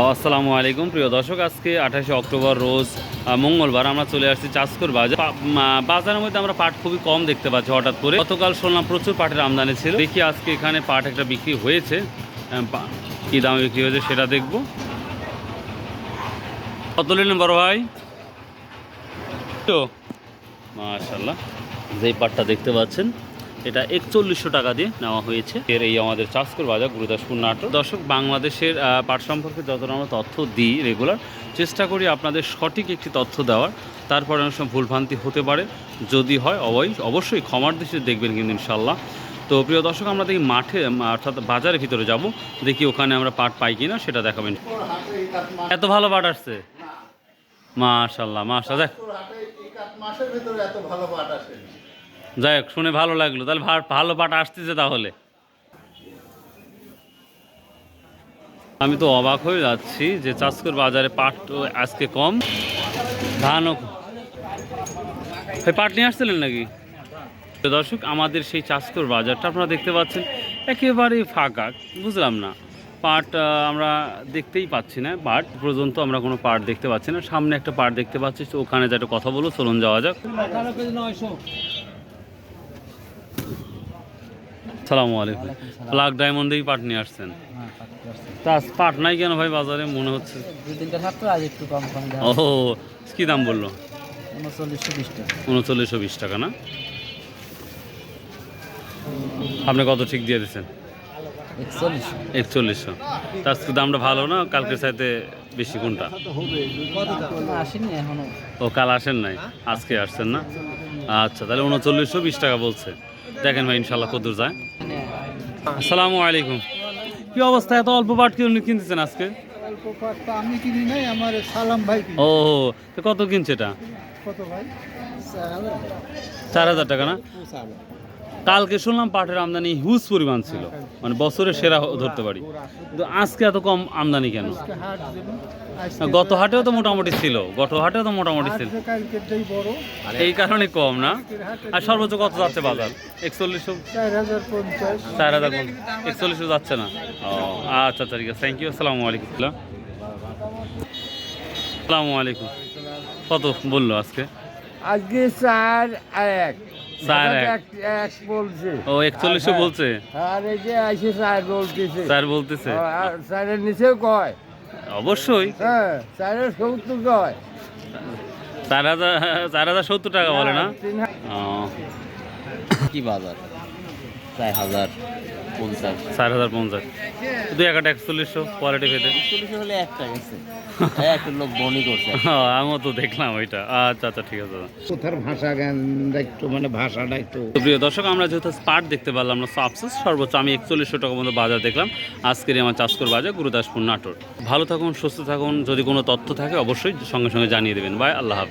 আসসালামু আলাইকুম। প্রিয় দর্শক, আজকে আঠাশে অক্টোবর রোজ মঙ্গলবার আমরা চলে আসছি চাষকর বাজার। বাজারের মধ্যে আমরা পাট খুবই কম দেখতে পাচ্ছি হঠাৎ করে। গতকাল শুনলাম প্রচুর পাটের আমদানি ছিল। দেখি আজকে এখানে পাট একটা বিক্রি হয়েছে। কী দামে বিক্রি হয়েছে সেটা দেখব। কত নিলেন বড় ভাই? তো মাশাল্লাহ যেই পাটটা দেখতে পাচ্ছেন এটা একচল্লিশশো টাকা দিয়ে নেওয়া হয়েছে। এর এই আমাদের চাষকর বাজার গুরুদাসপুর নাটক দর্শক বাংলাদেশের পাট সম্পর্কে যতটা আমরা তথ্য দিই রেগুলার চেষ্টা করি আপনাদের সঠিক একটি তথ্য দেওয়ার। তারপরে অনেক সময় ভুলভ্রান্তি হতে পারে। যদি হয় অবশ্যই অবশ্যই ক্ষমার দৃষ্টিতে দেখবেন কিন্তু ইনশাল্লাহ তো প্রিয় দর্শক আমরা দেখি মাঠে অর্থাৎ বাজারের ভিতরে যাব। দেখি ওখানে আমরা পাট পাই কিনা সেটা দেখাবেন। এত ভালো পাট আসছে? মাশাল্লাহ মাশাল্লাহ দেখ। মাসের ভিতরে এত ভালো পাট আসে। যাই হোক, শুনে ভালো লাগল। তাহলে ভালো পাট আসতেছে তাহলে। আমি তো অবাক হয়ে যাচ্ছি যে চাষকর বাজারে পাট আজকে কম। ধানও পাট নিয়ে আসছিলেন নাকি? দর্শক, আমাদের সেই চাষকর বাজারটা আপনারা দেখতে পাচ্ছেন, একেবারেই ফাঁকা। বুঝলাম না। পাট আমরা দেখতেই পাচ্ছি না পাট। পর্যন্ত আমরা কোনো পাট দেখতে পাচ্ছি না। সামনে একটা পাট দেখতে পাচ্ছি ওখানে যে একটা কথা বলব চলুন যাওয়া যাক। সালামু আলাইকুম। ব্ল্যাক ডায়মন্ডেই পাট নিয়ে আসছেন। তা পাট নাই কেন ভাই বাজারে? মনে হচ্ছে। ও কি দাম বলল? উনচল্লিশশো বিশ টাকা। না? আপনি কত ঠিক দিয়ে দিচ্ছেন? একচল্লিশশো। একচল্লিশশো। তা আজকে দামটা ভালো না? কালকের সাথে বেশি কোনটা? ও কাল আসেন নাই? আজকে আসছেন না? আচ্ছা তাহলে উনচল্লিশশো বিশ টাকা বলছে। দেখেন ভাই ইনশাল্লাহ কদূর যায়। আসসালামু আলাইকুম। কি অবস্থা? এত অল্প পাট কিনে কিনতেছেন আজকে? অল্প পাট আমি কিনি নাই আমার সালাম ভাই ও তো কত কিনছে এটা? কত ভাই? চার হাজার। টাকা না? কালকে শুনলাম পাটের আমদানি হিউজ পরিমাণ ছিল। মানে বছরের সেরা ধরতে পারি। কিন্তু আজকে এত কম আমদানি কেন? গত হাটেও তো মোটামুটি ছিল। গত হাটেও তো মোটামুটি ছিল। এই কারণে কম না। আর সর্বোচ্চ কত যাচ্ছে বাজার? একচল্লিশশো? চার হাজার চার হাজার একচল্লিশশো যাচ্ছে না? ও আচ্ছা আচ্ছা ঠিক আছে। থ্যাংক ইউ আসসালামু আলাইকুম। আসসালামু আলাইকুম। কত বলল আজকে? আজকে চার আর এক। চার এক। বলছে। ও বলছে? আর এই যে আইসে চার বলতেছে। স্যার বলতেছে। আর চারের নিচেও কয়? অবশ্যই। হ্যাঁ চারের সত্তর কয়? চার হাজার চার হাজার সত্তর টাকা বলে না? কি বাজার? চার হাজার। পঞ্চাশ। চার হাজার পঞ্চাশ। দুই একটা একচল্লিশশো কোয়ালিটি পেতে। চল্লিশ হলে একটা গেছে। একটা লোক বনি করছে। আমিও তো দেখলাম ওইটা। আচ্ছা আচ্ছা ঠিক আছে। কোথার ভাষা একটু মানে ভাষাটা একটু প্রিয় দর্শক আমরা যেহেতু দেখতে পারলাম না সাবসেস সর্বোচ্চ আমি একচল্লিশশো টাকা মতো বাজার দেখলাম। আজকের আমার চাষকর বাজার গুরুদাসপুর নাটোর। ভালো থাকুন সুস্থ থাকুন। যদি কোনো তথ্য থাকে অবশ্যই সঙ্গে সঙ্গে জানিয়ে দেবেন। বাই আল্লাহ হাফেজ।